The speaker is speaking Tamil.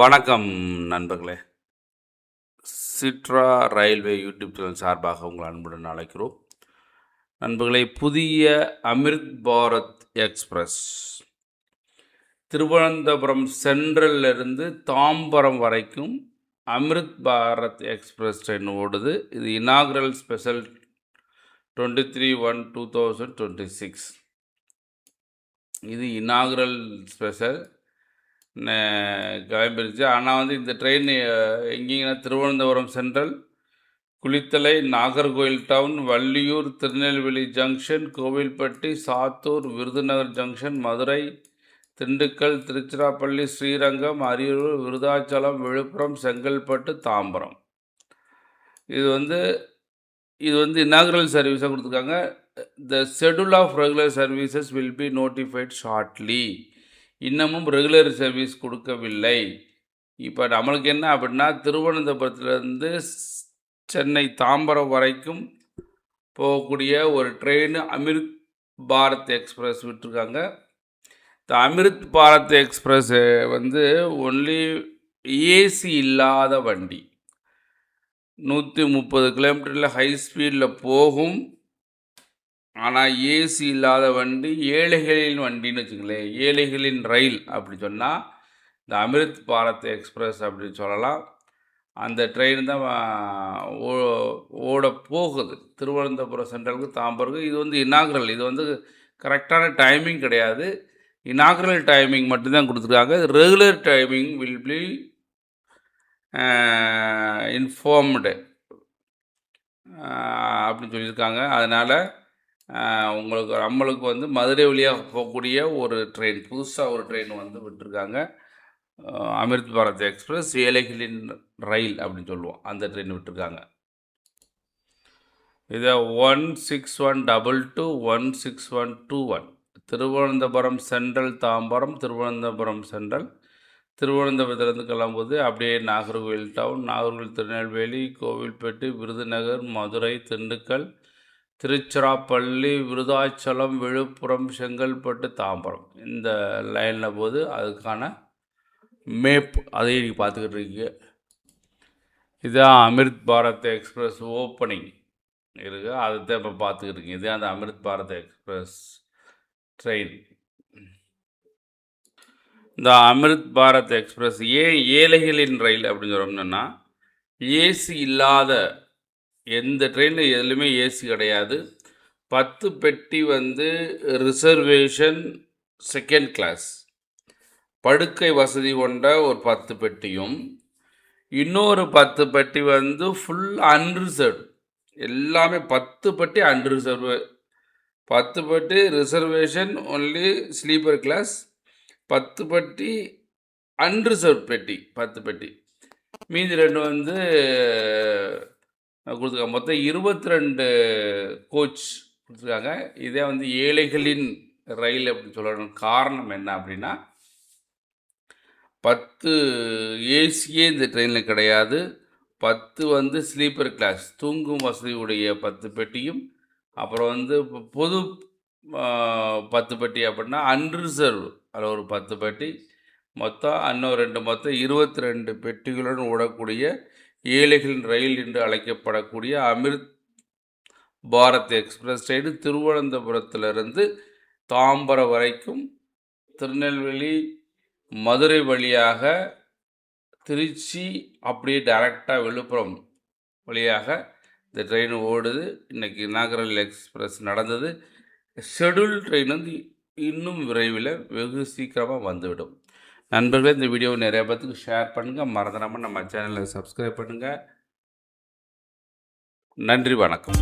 வணக்கம் நண்பர்களே. சிட்ரா ரயில்வே யூடியூப் சேனல் சார்பாக உங்கள் அன்புடன் அழைக்கிறோம். நண்பர்களே புதிய அமிர்த் பாரத் எக்ஸ்பிரஸ். திருவனந்தபுரம் சென்ட்ரல்லிருந்து தாம்பரம் வரைக்கும் அமிர்த் பாரத் எக்ஸ்பிரஸ் ட்ரெயின் ஓடுது. இது inaugural special twenty three one two thousand twenty six இது இனாகரல் ஸ்பெஷல் கிளம்பிருச்சு. ஆனால் வந்து இந்த train எங்கேங்கன்னா Thiruvananthapuram central Kulithalai Nagercoil town Valliyur Tirunelveli junction Kovilpatti Sattur Virudhunagar junction Madurai Dindigul Tiruchirappalli Srirangam Ariyalur Vriddhachalam Villupuram Chengalpattu Tambaram. இது வந்து இது வந்து இனாகுரல் சர்வீஸாக கொடுத்துருக்காங்க. The schedule of regular services will be notified shortly இன்னமும் ரெகுலர் சர்வீஸ் கொடுக்கவில்லை. இப்போ நம்மளுக்கு என்ன அப்படின்னா திருவனந்தபுரத்துலேருந்து சென்னை தாம்பரம் வரைக்கும் போகக்கூடிய ஒரு ட்ரெயின் அமிர்த் பாரத் எக்ஸ்பிரஸ் விட்டுருக்காங்க. இந்த அமிர்த் பாரத் எக்ஸ்பிரஸ் வந்து ஒன்லி ஏசி இல்லாத வண்டி. நூற்றி முப்பது கிலோமீட்டரில் ஹை ஸ்பீடில் போகும். ஆனால் ஏசி இல்லாத வண்டி ஏழைகளின் வண்டின்னு வச்சுங்களேன் ஏழைகளின் ரயில் அப்படி சொன்னால் இந்த அமிர்த் பாரத் எக்ஸ்பிரஸ் அப்படின்னு சொல்லலாம். அந்த ட்ரெயின் தான் ஓ ஓட போகுது. திருவனந்தபுரம் சென்ட்ரலுக்கு தாம்பருக்கு இது வந்து இனாகுரல் இது வந்து கரெக்டான டைமிங் கிடையாது. இனாகுரல் டைமிங் மட்டும்தான் கொடுத்துருக்காங்க. Regular timing will be informed அப்படின்னு சொல்லியிருக்காங்க. அதனால் உங்களுக்கு நம்மளுக்கு வந்து மதுரை வழியாக போகக்கூடிய ஒரு ட்ரெயின் புதுசாக ஒரு ட்ரெயின் வந்து விட்டுருக்காங்க. அமிர்த் பாரத் எக்ஸ்பிரஸ் ஏழைகளின் ரயில் அப்படின்னு சொல்லுவோம். அந்த ட்ரெயின் விட்டுருக்காங்க. இதை one six one double two one six one two one Thiruvananthapuram central Tambaram Thiruvananthapuram central திருவனந்தபுரத்துலேருந்து கிளம்புது அப்படியே நாகர்கோவில் டவுன் நாகர்கோவில் திருநெல்வேலி கோவில்பேட்டு விருதுநகர் மதுரை திண்டுக்கல் திருச்சிராப்பள்ளி விருதாச்சலம் விழுப்புரம் செங்கல்பட்டு தாம்பரம். இந்த லைனில் போது அதுக்கான மேப் அதையும் நீங்கள் பார்த்துக்கிட்டு இருக்கீங்க. இதுதான் அமிர்த் பாரத் எக்ஸ்பிரஸ் ஓப்பனிங். இருக்குது அதை தான் இப்போ பார்த்துக்கிட்டு இருக்கீங்க. இதே அந்த அமிர்த் பாரத் எக்ஸ்பிரஸ் ட்ரெயின். இந்த அமிர்த் பாரத் எக்ஸ்பிரஸ் ஏன் ஏழைகளின் ரயில் அப்படின்னு சொல்லணும்னா ஏசி இல்லாத எந்த ட்ரெயினில் எதுலையுமே ஏசி கிடையாது. பத்து பெட்டி வந்து ரிசர்வேஷன் செகண்ட் கிளாஸ் படுக்கை வசதி கொண்ட ஒரு பத்து பெட்டியும் இன்னொரு பத்து பெட்டி வந்து ஃபுல் அன்ரிசர்வ் எல்லாமே பத்து பெட்டி அன்ரிசர்வ் பத்து பெட்டி ரிசர்வேஷன் ஒன்லி ஸ்லீப்பர் கிளாஸ் பத்து பெட்டி அன்ரிசர்வ் பெட்டி பத்து பெட்டி. மீதி ரெண்டு வந்து கொடுத்துருக்காங்க. மொத்தம் இருபத்தி ரெண்டு கோச் கொடுத்துருக்காங்க. இதே வந்து ஏழைகளின் ரயில் அப்படின்னு சொல்லணும். காரணம் என்ன அப்படின்னா பத்து ஏசியே இந்த ட்ரெயினில் கிடையாது. பத்து வந்து ஸ்லீப்பர் கிளாஸ் தூங்கும் வசதியுடைய பத்து பெட்டியும் அப்புறம் வந்து பொது பத்து பெட்டி அப்படின்னா அன்ரிசர்வ் அதில் ஒரு பத்து பெட்டி. மொத்தம் இன்னும் ரெண்டு மொத்தம் இருபத்தி ரெண்டு பெட்டிகளுடன் ஓடக்கூடிய ஏழைகளின் ரயில் என்று அழைக்கப்படக்கூடிய அமிர்த் பாரத் எக்ஸ்பிரஸ் ட்ரெயின் திருவனந்தபுரத்திலிருந்து தாம்பரம் வரைக்கும் திருநெல்வேலி மதுரை வழியாக திருச்சி அப்படியே டைரெக்டாக விழுப்புரம் வழியாக இந்த ட்ரெயின் ஓடுது. இன்றைக்கி நாகரல் எக்ஸ்பிரஸ் நடந்தது. ஷெடியூல் ட்ரெயின் வந்து இன்னும் விரைவில் வெகு சீக்கிரமாக வந்துவிடும். நண்பர்களே இந்த வீடியோவை நிறைய பேர்த்துக்கு ஷேர் பண்ணுங்கள் மறந்துடாமல் நம்ம சேனலை சப்ஸ்கிரைப் பண்ணுங்கள் நன்றி வணக்கம்.